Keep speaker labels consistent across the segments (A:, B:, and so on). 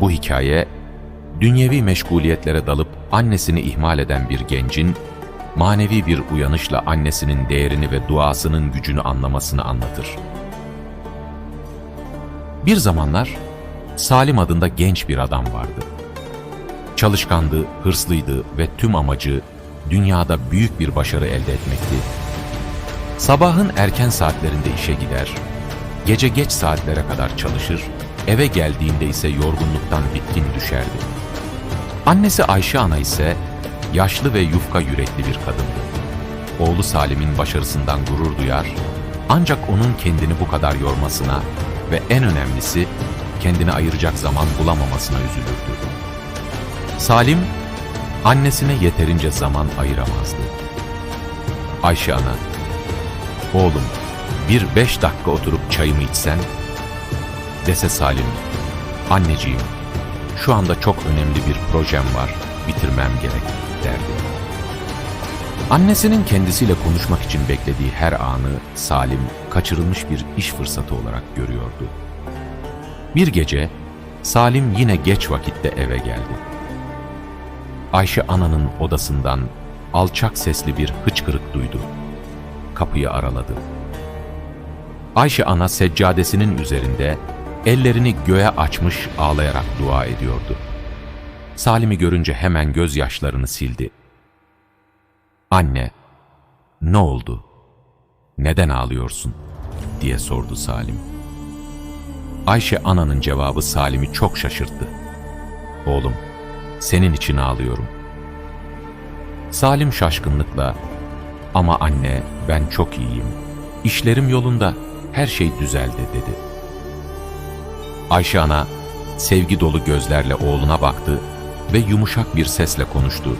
A: Bu hikaye, dünyevi meşguliyetlere dalıp annesini ihmal eden bir gencin, manevi bir uyanışla annesinin değerini ve duasının gücünü anlamasını anlatır. Bir zamanlar Salim adında genç bir adam vardı. Çalışkandı, hırslıydı ve tüm amacı dünyada büyük bir başarı elde etmekti. Sabahın erken saatlerinde işe gider, gece geç saatlere kadar çalışır, eve geldiğinde ise yorgunluktan bitkin düşerdi. Annesi Ayşe ana ise yaşlı ve yufka yürekli bir kadındı. Oğlu Salim'in başarısından gurur duyar, ancak onun kendini bu kadar yormasına ve en önemlisi kendine ayıracak zaman bulamamasına üzülürdü. Salim, annesine yeterince zaman ayıramazdı. Ayşe ana, oğlum bir beş dakika oturup çayımı içsen, dese Salim, anneciğim şu anda çok önemli bir projem var, bitirmem gerek derdi. Annesinin kendisiyle konuşmak için beklediği her anı Salim kaçırılmış bir iş fırsatı olarak görüyordu. Bir gece Salim yine geç vakitte eve geldi. Ayşe ananın odasından alçak sesli bir hıçkırık duydu. Kapıyı araladı. Ayşe ana seccadesinin üzerinde ellerini göğe açmış ağlayarak dua ediyordu. Salim'i görünce hemen gözyaşlarını sildi. Anne, ne oldu? Neden ağlıyorsun? diye sordu Salim. Ayşe ananın cevabı Salim'i çok şaşırttı. Oğlum, senin için ağlıyorum. Salim şaşkınlıkla, ama anne ben çok iyiyim. İşlerim yolunda, her şey düzeldi dedi. Ayşe ana sevgi dolu gözlerle oğluna baktı ve yumuşak bir sesle konuştu.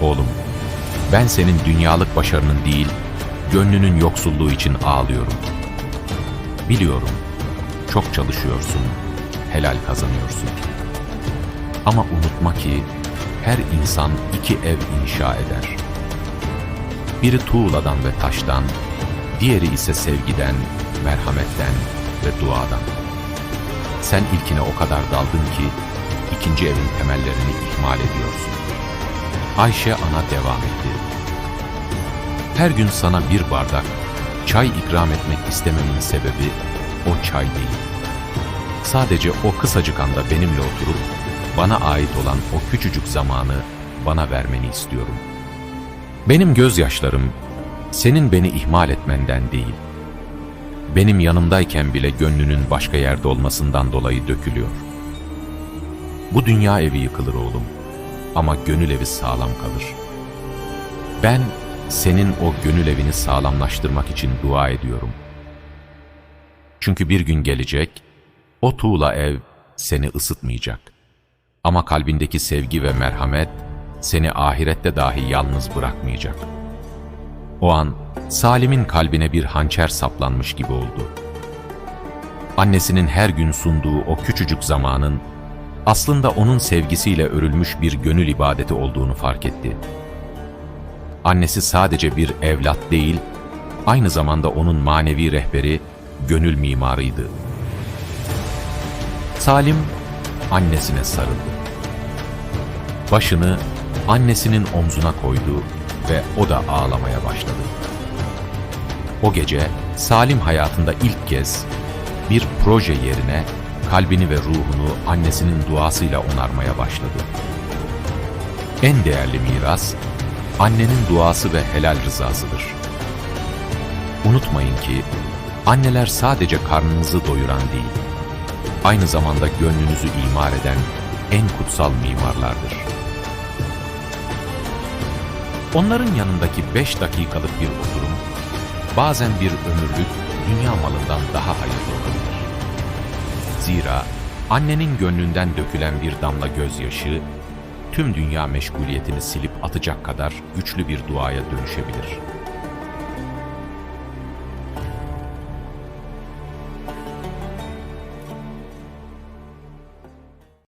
A: Oğlum, ben senin dünyalık başarının değil, gönlünün yoksulluğu için ağlıyorum. Biliyorum, çok çalışıyorsun, helal kazanıyorsun. Ama unutma ki her insan iki ev inşa eder. Biri tuğladan ve taştan, diğeri ise sevgiden, merhametten ve duadan. Sen ilkine o kadar daldın ki ikinci evin temellerini ihmal ediyorsun. Ayşe ana devam etti. Her gün sana bir bardak çay ikram etmek istememin sebebi o çay değil. Sadece o kısacık anda benimle oturup bana ait olan o küçücük zamanı bana vermeni istiyorum. Benim gözyaşlarım senin beni ihmal etmenden değil, benim yanımdayken bile gönlünün başka yerde olmasından dolayı dökülüyor. Bu dünya evi yıkılır oğlum ama gönül evi sağlam kalır. Ben senin o gönül evini sağlamlaştırmak için dua ediyorum. Çünkü bir gün gelecek, o tuğla ev seni ısıtmayacak. Ama kalbindeki sevgi ve merhamet seni ahirette dahi yalnız bırakmayacak. O an Salim'in kalbine bir hançer saplanmış gibi oldu. Annesinin her gün sunduğu o küçücük zamanın aslında onun sevgisiyle örülmüş bir gönül ibadeti olduğunu fark etti. Annesi sadece bir evlat değil, aynı zamanda onun manevi rehberi, gönül mimarıydı. Salim annesine sarıldı. Başını annesinin omzuna koydu ve o da ağlamaya başladı. O gece Salim hayatında ilk kez bir proje yerine kalbini ve ruhunu annesinin duasıyla onarmaya başladı. En değerli miras, annenin duası ve helal rızasıdır. Unutmayın ki, anneler sadece karnınızı doyuran değil, aynı zamanda gönlünüzü imar eden en kutsal mimarlardır. Onların yanındaki beş dakikalık bir oturum, bazen bir ömürlük dünya malından daha hayırlı olabilir. Zira annenin gönlünden dökülen bir damla gözyaşı, tüm dünya meşguliyetini silip atacak kadar güçlü bir duaya dönüşebilir.''